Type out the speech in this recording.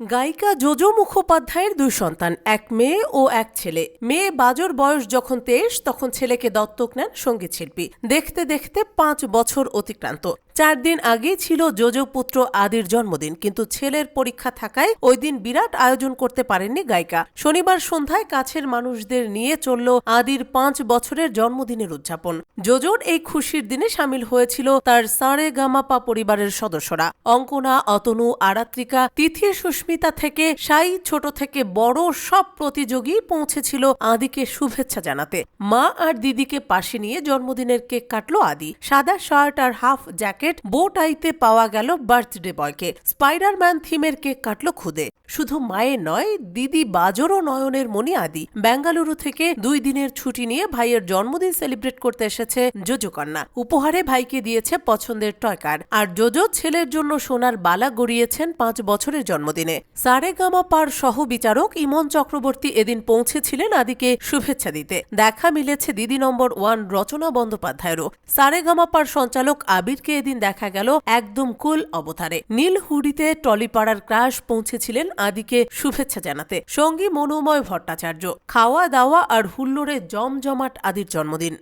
গায়িকা যোজো মুখোপাধ্যায়ের দুই সন্তান, এক মেয়ে ও এক ছেলে। মেয়ে বাজর বয়স যখন তেইশ, তখন ছেলেকে দত্তক নেন সংগীত শিল্পী দেখতে দেখতে পাঁচ বছর অতিক্রান্ত। চার দিন আগেই ছিল যোজো পুত্র আদির জন্মদিন, কিন্তু ছেলের পরীক্ষা থাকায় ওই দিন বিরাট আয়োজন করতে পারেননি গায়িকা। শনিবার সন্ধ্যায় কাছের মানুষদের নিয়ে চলল আদির পাঁচ বছরের জন্মদিনের উদযাপন। যোজোর এই খুশির দিনে সামিল হয়েছিল তার সারে গামাপা পরিবারের সদস্যরা। অঙ্কনা, অতনু, আরাত্রিকা, তিথি সুস্মিতা থেকে সাই, ছোট থেকে বড় সব প্রতিযোগী পৌঁছেছিল আদিকে শুভেচ্ছা জানাতে। মা আর দিদিকে পাশে নিয়ে জন্মদিনের কেক কাটলো আদি। সাদা শার্ট আর হাফ জ্যাকেট বোট আইতে পাওয়া গেল বার্থডে বয়কে। স্পাইডারম্যান থিমের কেক কাটলো খুদে। শুধু মায়ের নয়, দিদি বাজরও নয়নের মনি আদি। বেঙ্গালুরু থেকে দুই দিনের ছুটি নিয়ে ভাইয়ের জন্মদিন সেলিব্রেট করতে এসেছে জোজো কন্যা। উপহারে ভাইকে দিয়েছে পছন্দের টয়কার আর জোজো ছেলের জন্য সোনার বালা গড়িয়েছেন পাঁচ বছরের জন্মদিনে। সারেগামা পার সহ বিচারক ইমন চক্রবর্তী এদিন পৌঁছেছিলেন আদিকে শুভেচ্ছা দিতে। দেখা মিলেছে দিদি নম্বর ওয়ান রচনা বন্দ্যোপাধ্যায়েরও। সারেগামা পার সঞ্চালক আবিরকে এদিন দেখা গেল একদম কুল অবতারে। নীল হুডিতে টলিপাড়ার ক্রাশ পৌঁছেছিলেন আদিকে শুভেচ্ছা জানাতে। সঙ্গী মনোময় ভট্টাচার্য। খাওয়া দাওয়া আর হুল্লোড়ে জমজমাট আদির জন্মদিন।